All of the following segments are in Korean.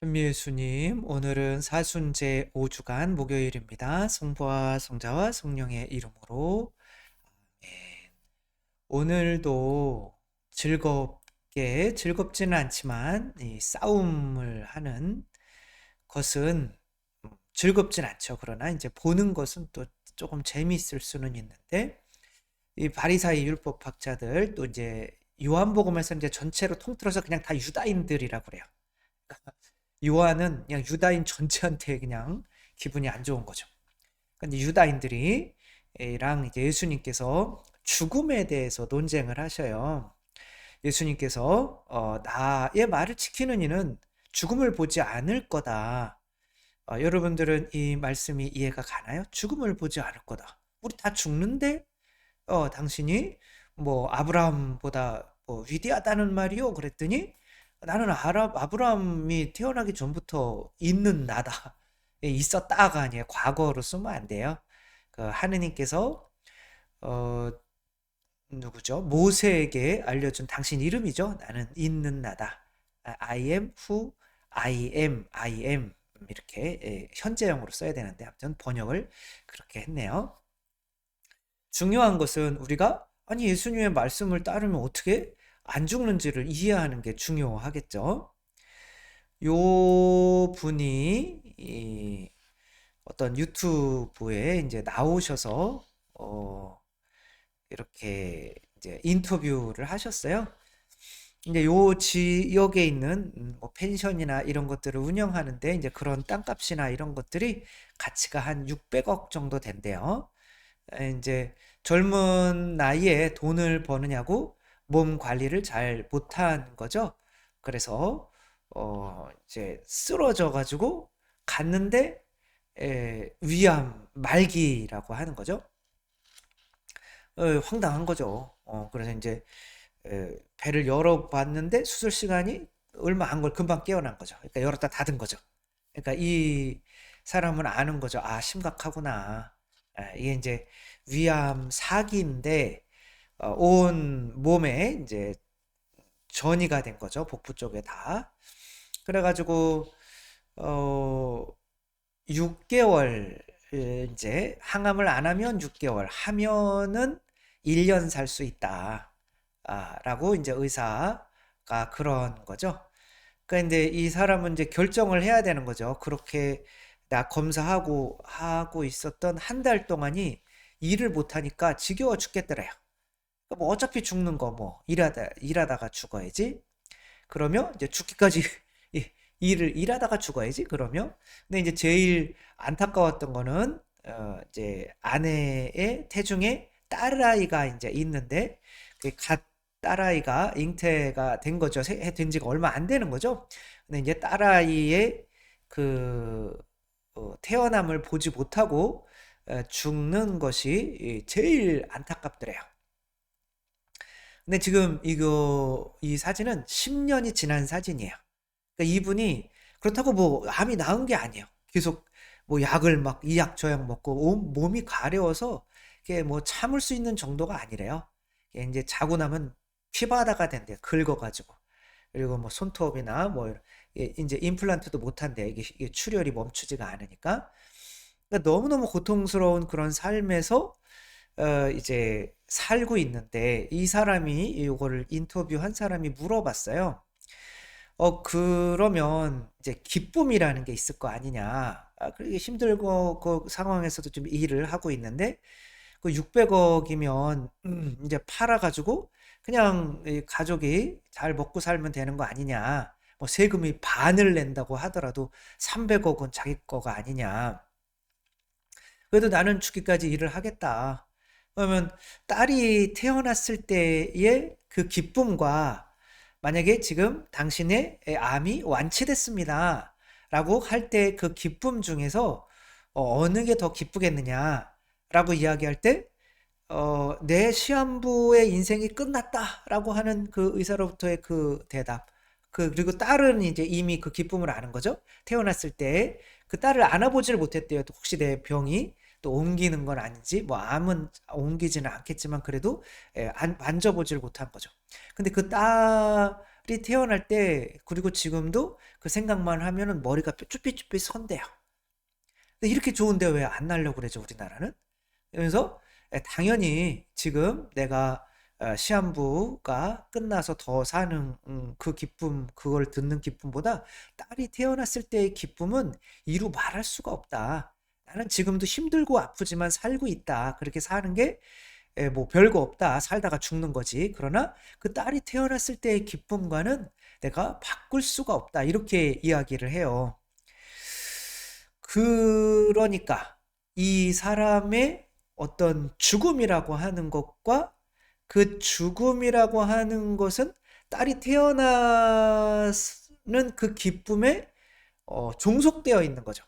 천미예수님, 오늘은 사순제 5주간 목요일입니다. 성부와 성자와 성령의 이름으로. 오늘도 즐겁게 즐겁지는 않지만 이 싸움을 하는 것은 음, 즐겁진 않죠. 그러나 이제 보는 것은 또 조금 재미있을 수는 있는데 이 바리사이 율법학자들 또 이제 요한복음에서 이제 전체로 통틀어서 그냥 다 유다인들이라고 그래요. 요한은 그냥 유다인 전체한테 그냥 기분이 안 좋은 거죠. 근데 유다인들이 랑 이제 예수님께서 죽음에 대해서 논쟁을 하셔요. 예수님께서 어, 나의 말을 지키는 이는 죽음을 보지 않을 거다. 어, 여러분들은 이 말씀이 이해가 가나요? 죽음을 보지 않을 거다. 우리 다 죽는데 어, 당신이 뭐 아브라함보다 뭐 위대하다는 말이요? 그랬더니 나는 아브라함이 태어나기 전부터 있는 나다. 예, 있었다가 아니에요. 과거로 쓰면 안 돼요. 그 하느님께서 어 누구죠? 모세에게 알려준 당신 이름이죠. 나는 있는 나다. 아, I am who I am, I am 이렇게 예, 현재형으로 써야 되는데 아무튼 번역을 그렇게 했네요. 중요한 것은 우리가 아니 예수님의 말씀을 따르면 어떻게 안 죽는지를 이해하는 게 중요하겠죠. 요 분이 이 어떤 유튜브에 이제 나오셔서 어 이렇게 이제 인터뷰를 하셨어요. 이제 요 지역에 있는 음, 뭐 펜션이나 이런 것들을 운영하는데 이제 그런 땅값이나 이런 것들이 가치가 한 600억 정도 된대요. 이제 젊은 나이에 돈을 버느냐고 몸 관리를 잘 못한 거죠. 그래서 어 이제 쓰러져 가지고 갔는데 에, 위암 말기라고 하는 거죠. 어, 황당한 거죠. 어, 그래서 이제 에, 배를 열어봤는데 수술 시간이 얼마 안 걸 금방 깨어난 거죠. 그러니까 열었다 닫은 거죠. 그러니까 이 사람은 아는 거죠. 아 심각하구나. 아, 이게 이제 위암 사기인데 어, 온 몸에 이제 전이가 된 거죠. 복부 쪽에 다. 그래가지고 어 6개월 이제 항암을 안 하면 6개월 하면은 1년 살 수 있다. 아, 라고 이제 의사가 그런 거죠. 그런데 이 사람은 이제 결정을 해야 되는 거죠. 그렇게 나 검사하고 하고 있었던 한 달 동안이 일을 못 하니까 지겨워 죽겠더래요. 뭐 어차피 죽는 거 뭐 일하다 일하다가 죽어야지. 그러면 이제 죽기까지 일을 일하다가 죽어야지. 그러면 근데 이제 제일 안타까웠던 거는 어 이제 아내의 태중에 딸아이가 이제 있는데 그갓 딸아이가 잉태가 된 거죠. 된 지가 얼마 안 되는 거죠. 근데 이제 딸아이의 그 어, 태어남을 보지 못하고 어, 죽는 것이 제일 안타깝더래요. 근데 지금 이거 이 사진은 10년이 지난 사진이에요. 그러니까 이분이 그렇다고 뭐 암이 나은 게 아니에요. 계속 뭐 약을 막 이 약 저 약 먹고 온 몸이 가려워서 이게 뭐 참을 수 있는 정도가 아니래요. 이제 자고 나면 피바다가 된대 긁어가지고 그리고 뭐 손톱이나 뭐 이제 임플란트도 못 한대 이게, 이게 출혈이 멈추지가 않으니까 그러니까 너무너무 고통스러운 그런 삶에서 어 이제 살고 있는데 이 사람이 이거를 인터뷰한 사람이 물어봤어요. 어 그러면 이제 기쁨이라는 게 있을 거 아니냐. 아 그게 힘들고 그 상황에서도 좀 일을 하고 있는데 그 600억이면 음 이제 팔아 가지고 그냥 이 가족이 잘 먹고 살면 되는 거 아니냐. 뭐 세금이 반을 낸다고 하더라도 300억은 자기 거가 아니냐. 그래도 나는 죽기까지 일을 하겠다. 그러면 딸이 태어났을 때의 그 기쁨과 만약에 지금 당신의 암이 완치됐습니다. 라고 할 때 그 기쁨 중에서 어, 어느 게 더 기쁘겠느냐? 라고 이야기할 때, 어, 내 시한부의 인생이 끝났다. 라고 하는 그 의사로부터의 그 대답. 그, 그리고 딸은 이제 이미 그 기쁨을 아는 거죠. 태어났을 때 그 딸을 안아보질 못했대요. 혹시 내 병이 또 옮기는 건 아닌지 뭐 암은 옮기지는 않겠지만 그래도 예, 안, 만져보질 못한 거죠. 근데 그 딸이 태어날 때 그리고 지금도 그 생각만 하면은 머리가 쭈삣쭈삣 선대요. 근데 이렇게 좋은데 왜 안 날려고 그러죠, 우리나라는? 그래서 예, 당연히 지금 내가 어, 시한부가 끝나서 더 사는 음, 그 기쁨, 그걸 듣는 기쁨보다 딸이 태어났을 때의 기쁨은 이루 말할 수가 없다. 나는 지금도 힘들고 아프지만 살고 있다. 그렇게 사는 게 예, 뭐 별거 없다. 살다가 죽는 거지. 그러나 그 딸이 태어났을 때의 기쁨과는 내가 바꿀 수가 없다. 이렇게 이야기를 해요. 그러니까 이 사람의 어떤 죽음이라고 하는 것과 그 죽음이라고 하는 것은 딸이 태어나는 그 기쁨에 어, 종속되어 있는 거죠.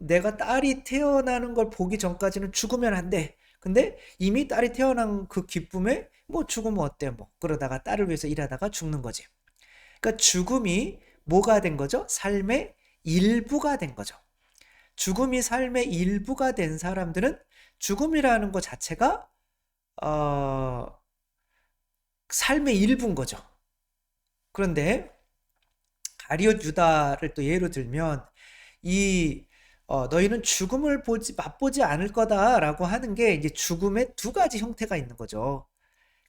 내가 딸이 태어나는 걸 보기 전까지는 죽으면 안 돼. 근데 이미 딸이 태어난 그 기쁨에 뭐 죽으면 어때 뭐 그러다가 딸을 위해서 일하다가 죽는 거지. 그러니까 죽음이 뭐가 된 거죠? 삶의 일부가 된 거죠. 죽음이 삶의 일부가 된 사람들은 죽음이라는 것 자체가 어, 삶의 일부인 거죠. 그런데 가리옷 유다를 또 예로 들면 이 어, 너희는 죽음을 보지 맛보지 않을 거다라고 하는 게 이제 죽음의 두 가지 형태가 있는 거죠.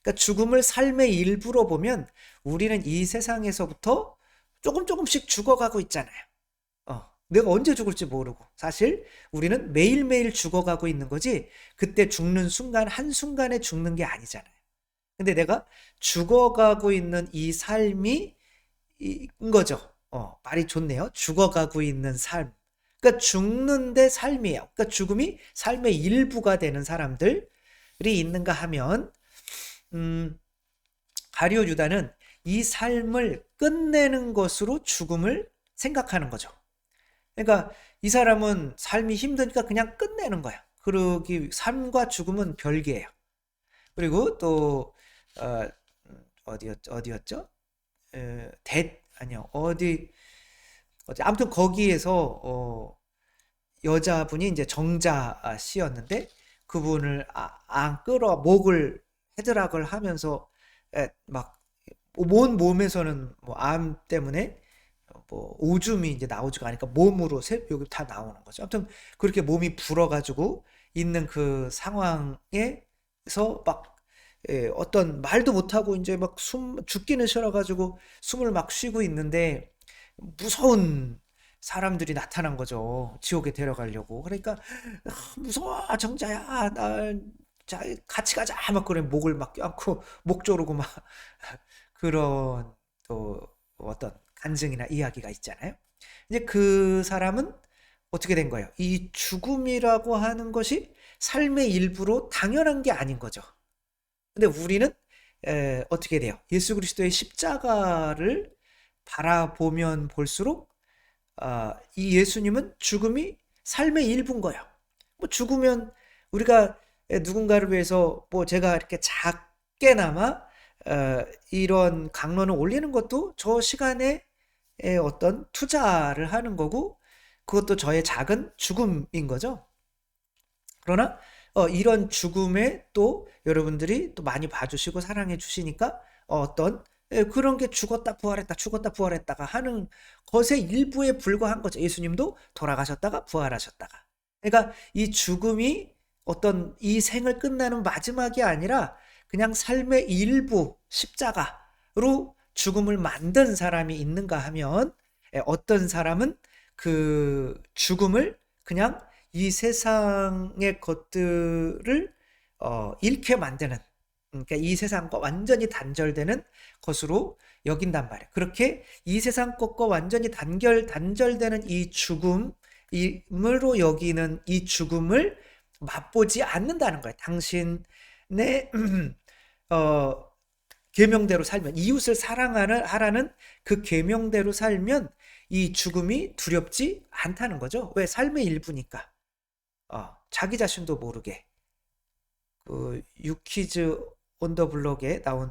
그러니까 죽음을 삶의 일부로 보면 우리는 이 세상에서부터 조금 조금씩 죽어가고 있잖아요. 어, 내가 언제 죽을지 모르고 사실 우리는 매일매일 죽어가고 있는 거지 그때 죽는 순간 한순간에 죽는 게 아니잖아요. 근데 내가 죽어가고 있는 이 삶이 인 거죠. 어, 말이 좋네요. 죽어가고 있는 삶. 그러니까 죽는데 삶이에요. 그러니까 죽음이 삶의 일부가 되는 사람들이 있는가 하면 음, 가리오 유다는 이 삶을 끝내는 것으로 죽음을 생각하는 거죠. 그러니까 이 사람은 삶이 힘드니까 그냥 끝내는 거야. 그러기 삶과 죽음은 별개예요. 그리고 또 어, 어디였 어디였죠? 에, 대 아니요 어디 아무튼 거기에서 어, 여자분이 이제 정자 씨였는데 그분을 아, 안 끌어 목을 헤드락을 하면서 막온 몸에서는 뭐 암 때문에 뭐 오줌이 이제 나오지가 않으니까 몸으로 세, 여기 다 나오는 거죠. 아무튼 그렇게 몸이 불어가지고 있는 그 상황에서 막 예, 어떤 말도 못하고 이제 막 숨 죽기는 싫어가지고 숨을 막 쉬고 있는데 무서운 사람들이 나타난 거죠. 지옥에 데려가려고. 그러니까 아, 무서워 정자야 나 자, 같이 가자 막 그래 목을 막 껴안고 목 조르고 막 그런 또 어떤 간증이나 이야기가 있잖아요. 이제 그 사람은 어떻게 된 거예요? 이 죽음이라고 하는 것이 삶의 일부로 당연한 게 아닌 거죠. 근데 우리는 에, 어떻게 돼요? 예수 그리스도의 십자가를 바라보면 볼수록 아, 이 예수님은 죽음이 삶의 일부인 거예요. 뭐 죽으면 우리가 누군가를 위해서 뭐 제가 이렇게 작게나마 어, 이런 강론을 올리는 것도 저 시간에 어떤 투자를 하는 거고 그것도 저의 작은 죽음인 거죠. 그러나 어, 이런 죽음에 또 여러분들이 또 많이 봐주시고 사랑해 주시니까 어떤 예, 그런 게 죽었다 부활했다 죽었다 부활했다가 하는 것의 일부에 불과한 거죠. 예수님도 돌아가셨다가 부활하셨다가. 그러니까 이 죽음이 어떤 이 생을 끝나는 마지막이 아니라 그냥 삶의 일부 십자가로 죽음을 만든 사람이 있는가 하면 예, 어떤 사람은 그 죽음을 그냥 이 세상의 것들을 어, 잃게 만드는 그러니까 이 세상 과 완전히 단절되는 것으로 여긴단 말이에요. 그렇게 이 세상 것과 완전히 단결 단절되는 이 죽음으로 여기는 이 죽음을 맛보지 않는다는 거예요. 당신의 어, 계명대로 살면 이웃을 사랑하는 하라는 그 계명대로 살면 이 죽음이 두렵지 않다는 거죠. 왜 삶의 일부니까. 어, 자기 자신도 모르게 그 유키즈 온더블럭에 나온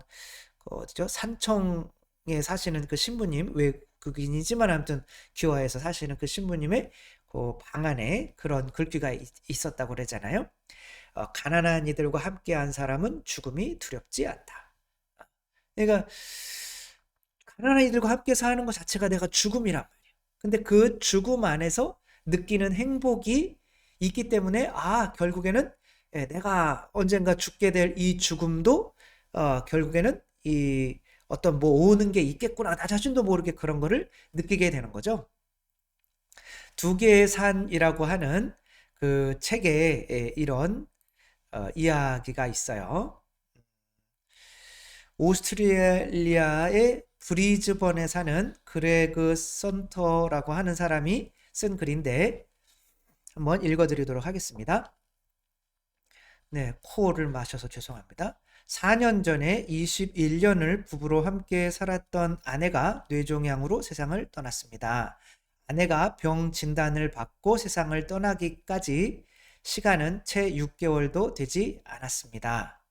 그 어디죠? 산청에 사시는 그 신부님 외국인이지만 아무튼 기와에서 사시는 그 신부님의 그 방 안에 그런 글귀가 있, 었다고 그러잖아요. 어, 가난한 이들과 함께한 사람은 죽음이 두렵지 않다. 그러니까 가난아이들과 함께 사는 것 자체가 내가 죽음이란 말이야. 근데 그 죽음 안에서 느끼는 행복이 있기 때문에 아 결국에는 예, 내가 언젠가 죽게 될 이 죽음도 어, 결국에는 이 어떤 뭐 오는 게 있겠구나 나 자신도 모르게 그런 거를 느끼게 되는 거죠. 두 개의 산이라고 하는 그 책에 예, 이런 어, 이야기가 있어요. 오스트레일리아의 브리즈번에 사는 그레그 선터라고 하는 사람이 쓴 글인데 한번 읽어드리도록 하겠습니다. 네, 코를 마셔서 죄송합니다. 4년 전에 21년을 부부로 함께 살았던 아내가 뇌종양으로 세상을 떠났습니다. 아내가 병 진단을 받고 세상을 떠나기까지 시간은 채 6개월도 되지 않았습니다.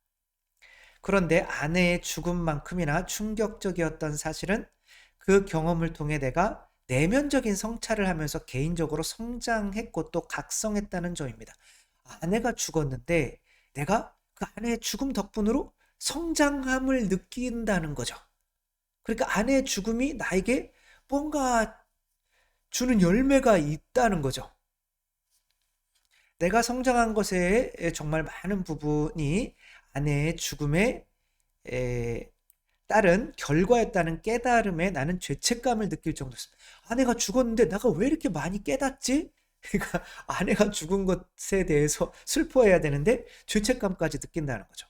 그런데 아내의 죽음만큼이나 충격적이었던 사실은 그 경험을 통해 내가 내면적인 성찰을 하면서 개인적으로 성장했고 또 각성했다는 점입니다. 아내가 죽었는데 내가 그 아내의 죽음 덕분으로 성장함을 느낀다는 거죠. 그러니까 아내의 죽음이 나에게 뭔가 주는 열매가 있다는 거죠. 내가 성장한 것에 정말 많은 부분이 아내의 죽음에 따른 결과였다는 깨달음에 나는 죄책감을 느낄 정도였습니다. 아내가 죽었는데 내가 왜 이렇게 많이 깨닫지? 그러니까 아내가 죽은 것에 대해서 슬퍼해야 되는데 죄책감까지 느낀다는 거죠.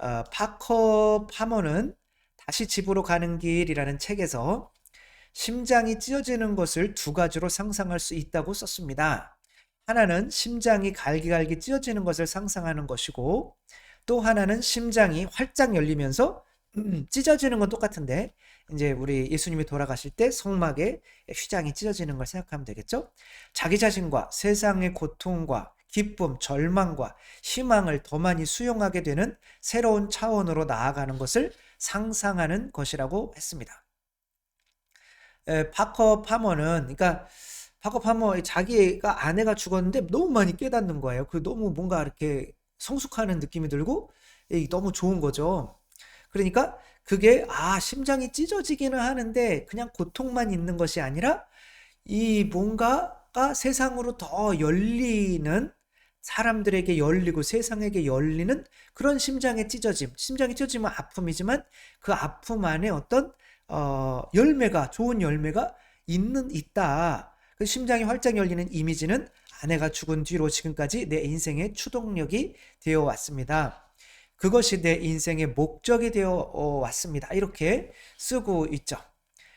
어, 파커 파머는 다시 집으로 가는 길이라는 책에서 심장이 찢어지는 것을 두 가지로 상상할 수 있다고 썼습니다. 하나는 심장이 갈기갈기 찢어지는 것을 상상하는 것이고 또 하나는 심장이 활짝 열리면서 음, 찢어지는 건 똑같은데 이제 우리 예수님이 돌아가실 때 성막에 휘장이 찢어지는 걸 생각하면 되겠죠? 자기 자신과 세상의 고통과 기쁨, 절망과 희망을 더 많이 수용하게 되는 새로운 차원으로 나아가는 것을 상상하는 것이라고 했습니다. 에, 파커 파머는 그러니까 파커 파머 자기가 아내가 죽었는데 너무 많이 깨닫는 거예요. 그 너무 뭔가 이렇게 성숙하는 느낌이 들고 너무 좋은 거죠. 그러니까 그게 아 심장이 찢어지기는 하는데 그냥 고통만 있는 것이 아니라 이 뭔가가 세상으로 더 열리는 사람들에게 열리고 세상에게 열리는 그런 심장의 찢어짐. 심장이 찢어지면 아픔이지만 그 아픔 안에 어떤 어, 열매가 좋은 열매가 있는 있다. 그 심장이 활짝 열리는 이미지는 아내가 죽은 뒤로 지금까지 내 인생의 추동력이 되어 왔습니다. 그것이 내 인생의 목적이 되어 왔습니다. 이렇게 쓰고 있죠.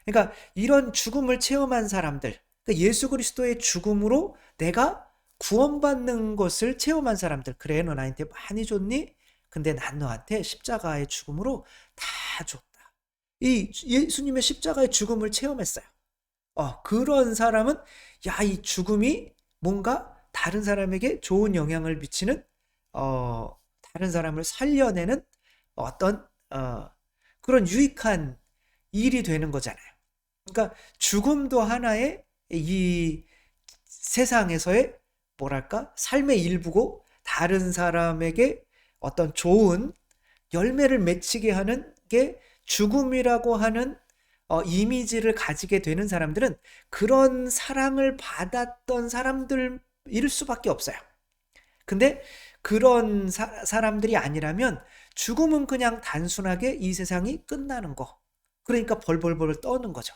그러니까 이런 죽음을 체험한 사람들, 그러니까 예수 그리스도의 죽음으로 내가 구원받는 것을 체험한 사람들, 그래, 너 나한테 많이 줬니? 근데 난 너한테 십자가의 죽음으로 다 줬다. 이 예수님의 십자가의 죽음을 체험했어요. 어, 그런 사람은, 야, 이 죽음이 뭔가 다른 사람에게 좋은 영향을 미치는, 어, 다른 사람을 살려내는 어떤 어, 그런 유익한 일이 되는 거잖아요. 그러니까 죽음도 하나의 이 세상에서의 뭐랄까 삶의 일부고 다른 사람에게 어떤 좋은 열매를 맺히게 하는 게 죽음이라고 하는 어, 이미지를 가지게 되는 사람들은 그런 사랑을 받았던 사람들일 수밖에 없어요. 근데 그런 사, 람들이 아니라면 죽음은 그냥 단순하게 이 세상이 끝나는 거. 그러니까 벌벌벌 떠는 거죠.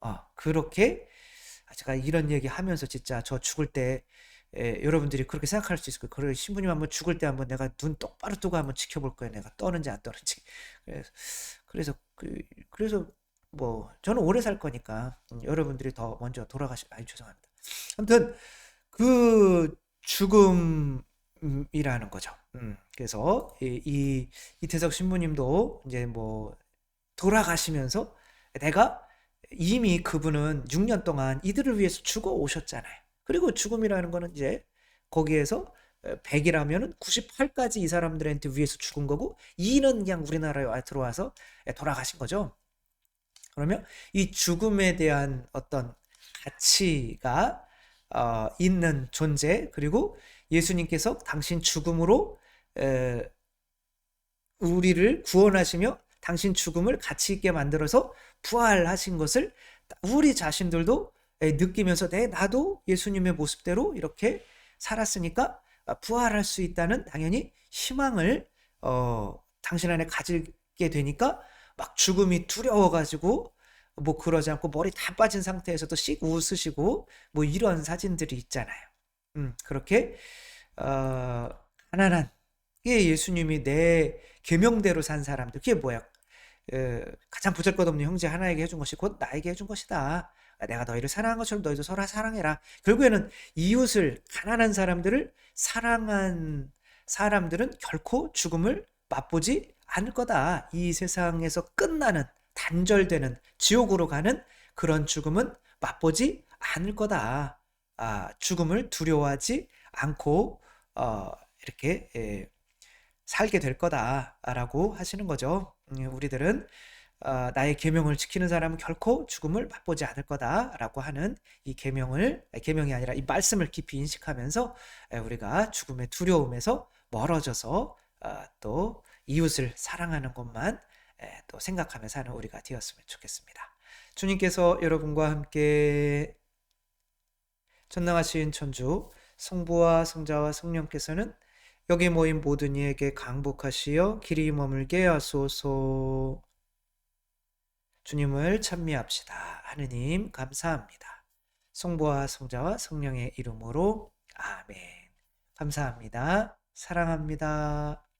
어, 그렇게 제가 이런 얘기 하면서 진짜 저 죽을 때 에, 여러분들이 그렇게 생각할 수 있을 거예요. 그래 신부님 한번 죽을 때 한번 내가 눈 똑바로 뜨고 한번 지켜볼 거예요. 내가 떠는지 안 떠는지. 그래서 그래서 그, 그래서 뭐 저는 오래 살 거니까 음, 여러분들이 더 먼저 돌아가시. 아니 죄송합니다. 아무튼 그 죽음 이라는 거죠. 음, 그래서 이, 이 이태석 신부님도 이제 뭐 돌아가시면서 내가 이미 그분은 6년 동안 이들을 위해서 죽어 오셨잖아요. 그리고 죽음이라는 거는 이제 거기에서 100이라면은 98까지 이 사람들한테 위해서 죽은 거고 2는 그냥 우리나라에 들어와서 돌아가신 거죠. 그러면 이 죽음에 대한 어떤 가치가 어, 있는 존재 그리고 예수님께서 당신 죽음으로 에, 우리를 구원하시며 당신 죽음을 가치 있게 만들어서 부활하신 것을 우리 자신들도 예, 느끼면서 내 나도 예수님의 모습대로 이렇게 살았으니까 부활할 수 있다는 당연히 희망을 어, 당신 안에 가지게 되니까 막 죽음이 두려워가지고 뭐 그러지 않고 머리 다 빠진 상태에서도 씩 웃으시고 뭐 이런 사진들이 있잖아요. 음, 그렇게 어, 가난한 이게 예수님이 내 계명대로 산 사람들 그게 뭐야? 어, 가장 보잘것없는 형제 하나에게 해준 것이 곧 나에게 해준 것이다. 내가 너희를 사랑한 것처럼 너희도 서로 사랑해라. 결국에는 이웃을 가난한 사람들을 사랑한 사람들은 결코 죽음을 맛보지 않을 거다. 이 세상에서 끝나는 단절되는 지옥으로 가는 그런 죽음은 맛보지 않을 거다. 아, 죽음을 두려워하지 않고 어, 이렇게 예, 살게 될 거다라고 하시는 거죠. 음, 우리들은 어, 나의 계명을 지키는 사람은 결코 죽음을 맛보지 않을 거다라고 하는 이 계명을 계명이 아니라 이 말씀을 깊이 인식하면서 우리가 죽음의 두려움에서 멀어져서 어, 또 이웃을 사랑하는 것만 또 생각하며 사는 우리가 되었으면 좋겠습니다. 주님께서 여러분과 함께 전능하신 천주 성부와 성자와 성령께서는 여기 모인 모든 이에게 강복하시어 길이 머물게 하소서. 주님을 찬미합시다. 하느님 감사합니다. 성부와 성자와 성령의 이름으로 아멘. 감사합니다. 사랑합니다.